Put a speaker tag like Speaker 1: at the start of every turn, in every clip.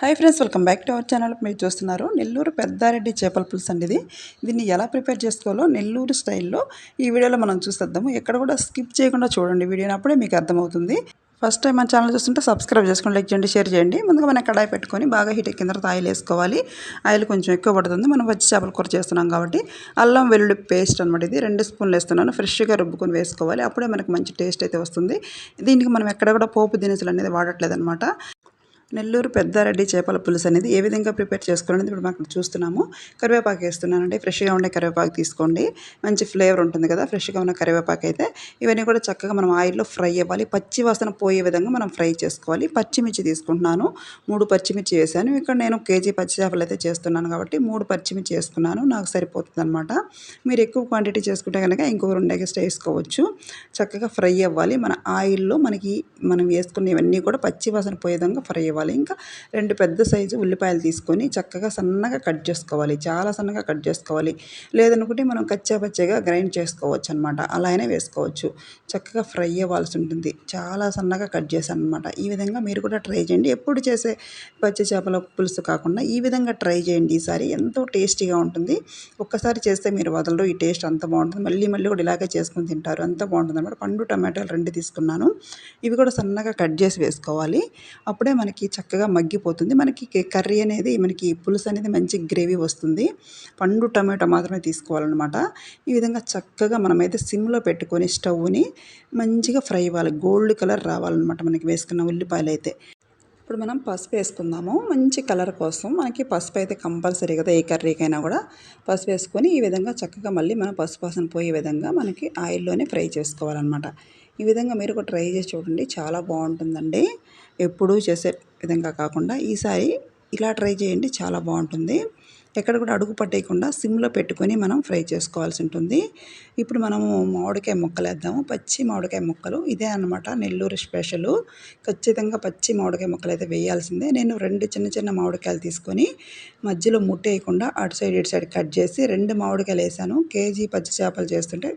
Speaker 1: Hi friends welcome back to our channel. మీరు చూస్తున్నారు నెల్లూరు పెద్దారెడ్డి చేపల పులుసు అండి ఇది. దీన్ని ఎలా ప్రిపేర్ చేసుకోవాలో నెల్లూరు స్టైల్లో ఈ వీడియోలో మనం చూసేద్దాము. ఎక్కడ కూడా స్కిప్ చేయకుండా చూడండి వీడియోని అప్పుడే మీకు అర్థమవుతుంది. ఫస్ట్ టైం మన ఛానల్ చూస్తుంటే సబ్స్క్రైబ్ చేసుకోండి లైక్ చేయండి షేర్ చేయండి. ముందుగా మనం కడాయి పెట్టుకొని బాగా హీట్ ఎక్కిన తర్వాత ఆయిల్ వేసుకోవాలి. ఆయిల్ కొంచెం ఎక్కువ పడుతుంది. మనం వచ్చి చేపల కూర చేస్తున్నాం కాబట్టి అల్లం వెల్లుల్లి పేస్ట్ అనమాట ఇది. రెండు స్పూన్లు వేస్తున్నాను. ఫ్రెష్గా రుబ్బుకొని వేసుకోవాలి. అప్పుడే మనకి మంచి టేస్ట్ అయితే వస్తుంది. దీనికి మనం ఎక్కడ కూడా పోపు దినుసులు అనేది వాడట్లేదు అనమాట నెల్లూరు పెద్దారెడ్డి చేపల పులుసు అనేది ఏ విధంగా ప్రిపేర్ చేసుకోవాలనేది ఇప్పుడు మనం చూస్తున్నాము. కరివేపాకు వేస్తున్నానండి. ఫ్రెష్గా ఉండే కరివేపాకు తీసుకోండి. మంచి ఫ్లేవర్ ఉంటుంది కదా ఫ్రెష్గా ఉన్న కరివేపాకు అయితే. ఇవన్నీ కూడా చక్కగా మనం ఆయిల్లో ఫ్రై అవ్వాలి. పచ్చి వాసన పోయే విధంగా మనం ఫ్రై చేసుకోవాలి. పచ్చిమిర్చి తీసుకుంటున్నాను. మూడు పచ్చిమిర్చి వేసాను. ఇక్కడ నేను కేజీ పచ్చి చేపలు అయితే చేస్తున్నాను కాబట్టి మూడు పచ్చిమిర్చి వేసుకున్నాను. నాకు సరిపోతుంది అనమాట మీరు ఎక్కువ క్వాంటిటీ చేసుకుంటే కనుక ఇంకో రెండు ఎక్స్ట్రా వేసుకోవచ్చు. చక్కగా ఫ్రై అవ్వాలి. మన ఆయిల్లో మనకి మనం వేసుకునేవన్నీ కూడా పచ్చి వాసన పోయే విధంగా ఫ్రై అవ్వాలి. తీసుకోవాలి ఇంకా రెండు పెద్ద సైజు ఉల్లిపాయలు తీసుకొని చక్కగా సన్నగా కట్ చేసుకోవాలి. చాలా సన్నగా కట్ చేసుకోవాలి. లేదనుకుంటే మనం కచ్చా పచ్చగా గ్రైండ్ చేసుకోవచ్చు అనమాట అలా అయినా వేసుకోవచ్చు. చక్కగా ఫ్రై అవ్వాల్సి ఉంటుంది. చాలా సన్నగా కట్ చేశాను అనమాట ఈ విధంగా మీరు కూడా ట్రై చేయండి. ఎప్పుడు చేసే పచ్చి చేపల పులుసు కాకుండా ఈ విధంగా ట్రై చేయండి. ఈసారి ఎంతో టేస్టీగా ఉంటుంది. ఒక్కసారి చేస్తే మీరు వదలరు. ఈ టేస్ట్ అంత బాగుంటుంది. మళ్ళీ మళ్ళీ కూడా ఇలాగే చేసుకుని తింటారు. అంత బాగుంటుంది అనమాట. పండు టమాటాలు రెండు తీసుకున్నాను. ఇవి కూడా సన్నగా కట్ చేసి వేసుకోవాలి. అప్పుడే మనకి చక్కగా మగ్గిపోతుంది. మనకి కర్రీ అనేది మనకి పులుసు అనేది మంచి గ్రేవీ వస్తుంది. పండు టమాటో మాత్రమే తీసుకోవాలన్నమాట. ఈ విధంగా చక్కగా మనమైతే సిమ్లో పెట్టుకొని స్టవ్ని మంచిగా ఫ్రై అవ్వాలి. గోల్డ్ కలర్ రావాలన్నమాట మనకి వేసుకున్న ఉల్లిపాయలు అయితే ఇప్పుడు మనం పసుపు వేసుకుందాము. మంచి కలర్ కోసం మనకి పసుపు అయితే కంపల్సరీ కదా ఏ కర్రీకైనా కూడా. పసుపు వేసుకొని ఈ విధంగా చక్కగా మళ్ళీ మనం పసుపు వాసన పోయే విధంగా మనకి ఆయిల్లోనే ఫ్రై చేసుకోవాలన్నమాట. ఈ విధంగా మీరు ఒక ట్రై చేసి చూడండి. చాలా బాగుంటుందండి. ఎప్పుడూ చేసే విధంగా కాకుండా ఈసారి ఇలా ట్రై చేయండి. చాలా బాగుంటుంది. ఎక్కడ కూడా అడుగు పట్టేయకుండా సిమ్లో పెట్టుకొని మనం ఫ్రై చేసుకోవాల్సి ఉంటుంది. ఇప్పుడు మనము మామిడికాయ ముక్కలు వేద్దాము పచ్చి మామిడికాయ ముక్కలు ఇదే అనమాట నెల్లూరు స్పెషల్. ఖచ్చితంగా పచ్చి మామిడికాయ ముక్కలు అయితే వేయాల్సిందే. నేను రెండు చిన్న చిన్న మామిడికాయలు తీసుకొని మధ్యలో ముట్టేయకుండా అటు సైడ్ ఇటు సైడ్ కట్ చేసి రెండు మామిడికాయలు వేసాను. కేజీ పచ్చి చేపలు చేస్తుంటే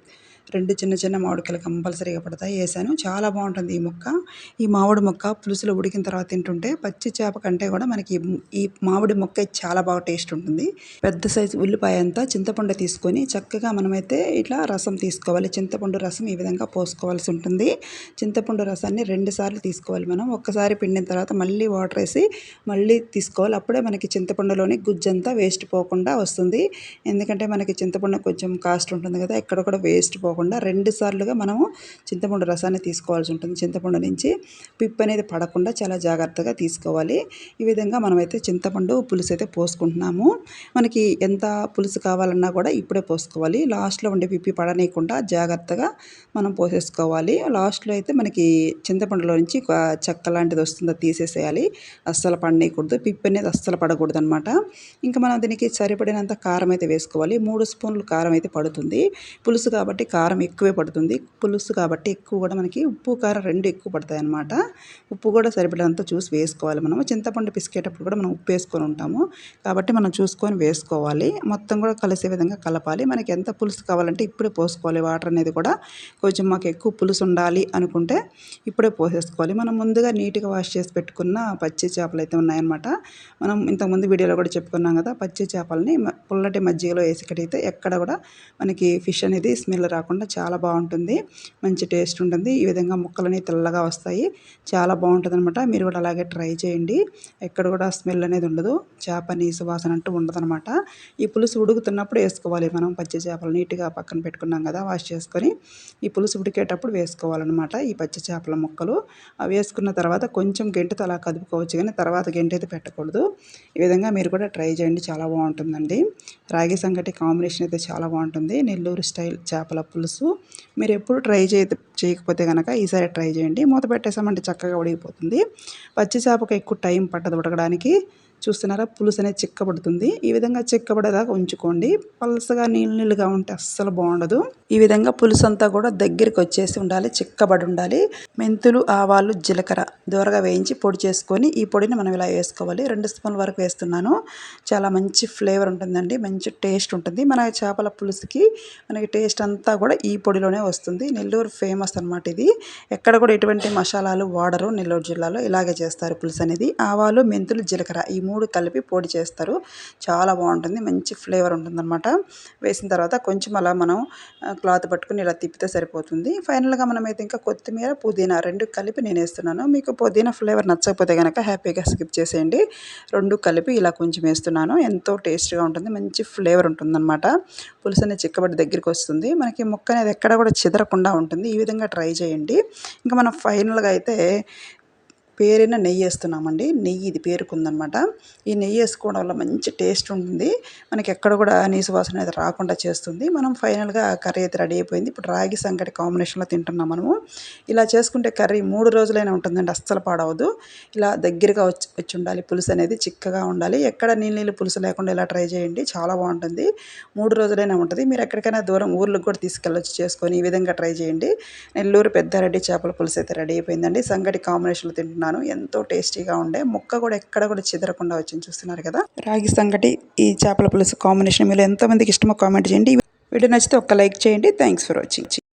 Speaker 1: రెండు చిన్న చిన్న మామిడికాయలు కంపల్సరీగా పడతాయి. వేసాను. చాలా బాగుంటుంది ఈ మొక్క. ఈ మామిడి మొక్క పులుసులో ఉడికిన తర్వాత తింటుంటే పచ్చి చేప కంటే కూడా మనకి ఈ మామిడి మొక్క చాలా బాగా టేస్ట్ ఉంటుంది. పెద్ద సైజు ఉల్లిపాయ అంతా చింతపండు తీసుకొని చక్కగా మనమైతే ఇట్లా రసం తీసుకోవాలి. చింతపండు రసం ఈ విధంగా పోసుకోవాల్సి ఉంటుంది. చింతపండు రసాన్ని రెండు సార్లు తీసుకోవాలి మనం. ఒక్కసారి పిండిన తర్వాత మళ్ళీ వాటర్ వేసి మళ్ళీ తీసుకోవాలి. అప్పుడే మనకి చింతపండులోని గుజ్జంతా వేస్ట్ పోకుండా వస్తుంది. ఎందుకంటే మనకి చింతపండు కొంచెం కాస్ట్ ఉంటుంది కదా ఎక్కడ కూడా వేస్ట్ పోకుండా కాకుండా రెండు సార్లుగా మనము చింతపండు రసాన్ని తీసుకోవాల్సి ఉంటుంది. చింతపండు నుంచి పిప్పు అనేది పడకుండా చాలా జాగ్రత్తగా తీసుకోవాలి. ఈ విధంగా మనమైతే చింతపండు పులుసు అయితే పోసుకుంటున్నాము. మనకి ఎంత పులుసు కావాలన్నా కూడా ఇప్పుడే పోసుకోవాలి. లాస్ట్లో ఉండే పిప్పి పడనీయకుండా జాగ్రత్తగా మనం పోసేసుకోవాలి. లాస్ట్లో అయితే మనకి చింతపండులో నుంచి చెక్క లాంటిది వస్తుందో తీసేసేయాలి. అస్సలు పడనీయకూడదు. పిప్పి అనేది అస్సలు పడకూడదు అనమాట ఇంకా మనం దీనికి సరిపడినంత కారం అయితే వేసుకోవాలి. మూడు స్పూన్లు కారం అయితే పడుతుంది. పులుసు కాబట్టి కారం కారం ఎక్కువే పడుతుంది. పులుసు కాబట్టి ఎక్కువ కూడా మనకి ఉప్పు కారం రెండు ఎక్కువ పడతాయి అనమాట ఉప్పు కూడా సరిపడంత చూసి వేసుకోవాలి మనం చింతపండు పిసికేటప్పుడు కూడా మనం ఉప్పు వేసుకొని ఉంటాము. కాబట్టి మనం చూసుకొని వేసుకోవాలి. మొత్తం కూడా కలిసే విధంగా కలపాలి. మనకి ఎంత పులుసు కావాలంటే ఇప్పుడే పోసుకోవాలి. వాటర్ అనేది కూడా కొంచెం మాకు ఎక్కువ పులుసు ఉండాలి అనుకుంటే ఇప్పుడే పోసేసుకోవాలి. మనం ముందుగా నీట్గా వాష్ చేసి పెట్టుకున్న పచ్చి చేపలు అయితే ఉన్నాయన్నమాట. మనం ఇంతకుముందు వీడియోలో కూడా చెప్పుకున్నాం కదా పచ్చి చేపలని పుల్లటి మజ్జిగలో వేసి కడిగితే ఎక్కడ కూడా మనకి ఫిష్ అనేది స్మెల్ రాకుండా కాకుండా చాలా బాగుంటుంది. మంచి టేస్ట్ ఉంటుంది. ఈ విధంగా ముక్కలని తెల్లగా వస్తాయి. చాలా బాగుంటుంది అనమాట మీరు కూడా అలాగే ట్రై చేయండి. ఎక్కడ కూడా స్మెల్ అనేది ఉండదు. చేప నీసు వాసన అంటూ ఉండదనమాట ఈ పులుసు ఉడుకుతున్నప్పుడు వేసుకోవాలి మనం. పచ్చి చేపలు నీట్గా పక్కన పెట్టుకున్నాం కదా వాష్ చేసుకొని ఈ పులుసు ఉడికేటప్పుడు వేసుకోవాలన్నమాట. ఈ పచ్చి చేపల ముక్కలు. వేసుకున్న తర్వాత కొంచెం గెంటితో అలా కదుపుకోవచ్చు కానీ తర్వాత గెంట అయితే పెట్టకూడదు. ఈ విధంగా మీరు కూడా ట్రై చేయండి. చాలా బాగుంటుందండి. రాగి సంగటి కాంబినేషన్ అయితే చాలా బాగుంటుంది. నెల్లూరు స్టైల్ చేపల పులుసు. పులుసు. మీరు ఎప్పుడు ట్రై చేయ చేయకపోతే కనుక ఈసారి ట్రై చేయండి. మూత పెట్టేసామంటే చక్కగా ఉడికిపోతుంది. పచ్చి చేపకు ఎక్కువ టైం పట్టదు ఉడకడానికి. చూస్తున్నారా? పులుసు అనేది చిక్కబడుతుంది. ఈ విధంగా చిక్కబడేదాకా ఉంచుకోండి. పలసగా నీళ్ళు నీళ్ళుగా ఉంటే అస్సలు బాగుండదు. ఈ విధంగా పులుసు అంతా కూడా దగ్గరికి వచ్చేసి ఉండాలి చిక్కబడి ఉండాలి. మెంతులు ఆవాలు జీలకర్ర దూరగా వేయించి పొడి చేసుకొని ఈ పొడిని మనం ఇలా వేసుకోవాలి. రెండు స్పూన్ల వరకు వేస్తున్నాను. చాలా మంచి ఫ్లేవర్ ఉంటుందండి. మంచి టేస్ట్ ఉంటుంది. మన చేపల పులుసుకి మనకి టేస్ట్ అంతా కూడా ఈ పొడిలోనే వస్తుంది. నెల్లూరు ఫేమస్ అనమాట ఇది. ఎక్కడ కూడా ఎటువంటి మసాలాలు వాడరు నెల్లూరు జిల్లాలో. ఇలాగే చేస్తారు పులుసు అనేది. ఆవాలు మెంతులు జీలకర్ర ఈ మూడు కలిపి పొడి చేస్తారు. చాలా బాగుంటుంది. మంచి ఫ్లేవర్ ఉంటుందన్నమాట. వేసిన తర్వాత కొంచెం అలా మనం క్లాత్ పట్టుకుని ఇలా తిప్పితే సరిపోతుంది. ఫైనల్గా మనమైతే ఇంకా కొత్తిమీర పుదీనా రెండు కలిపి నేను వేస్తున్నాను. మీకు పుదీనా ఫ్లేవర్ నచ్చకపోతే కనుక హ్యాపీగా స్కిప్ చేసేయండి. రెండు కలిపి ఇలా కొంచెం వేస్తున్నాను. ఎంతో టేస్ట్గా ఉంటుంది. మంచి ఫ్లేవర్ ఉంటుందన్నమాట. పులుసు అనేది చిక్కబడి దగ్గరికి వస్తుంది. మనకి ముక్క అనేది ఎక్కడ కూడా చెదరకుండా ఉంటుంది. ఈ విధంగా ట్రై చేయండి. ఇంకా మనం ఫైనల్గా అయితే పేరైన నెయ్యి వేస్తున్నామండి. నెయ్యి ఇది పేరుకుందనమాట. ఈ నెయ్యి వేసుకోవడం వల్ల మంచి టేస్ట్ ఉంటుంది. మనకి ఎక్కడ కూడా నీసు వాసన అయితే రాకుండా చేస్తుంది. మనం ఫైనల్గా కర్రీ అయితే రెడీ అయిపోయింది. ఇప్పుడు రాగి సంగటి కాంబినేషన్లో తింటున్నాం మనము. ఇలా చేసుకుంటే కర్రీ మూడు రోజులైనా ఉంటుందండి. అస్సలు పాడవదు. ఇలా దగ్గరగా వచ్చి వచ్చి ఉండాలి. పులుసు అనేది చిక్కగా ఉండాలి. ఎక్కడ నీళ్ళు నీళ్ళు పులుసు లేకుండా ఇలా ట్రై చేయండి. చాలా బాగుంటుంది. మూడు రోజులైనా ఉంటుంది. మీరు ఎక్కడికైనా దూరం ఊర్లకు కూడా తీసుకెళ్ళొచ్చు చేసుకొని ఈ విధంగా ట్రై చేయండి. నెల్లూరు పెద్దారెడ్డి చేపల పులుసు అయితే రెడీ అయిపోయిందండి. సంగటి కాంబినేషన్లో తింటున్నాను. ఎంతో టేస్టీగా ఉండే. ముక్క కూడా ఎక్కడ కూడా చెదరకుండా వచ్చింది. చూస్తున్నారు కదా? రాగి సంగటి ఈ చేపల పులుసు కాంబినేషన్. మీరు ఎంతమందికి ఇష్టమో కామెంట్ చేయండి. వీడియో నచ్చితే ఒక్క లైక్ చేయండి. Thanks for watching.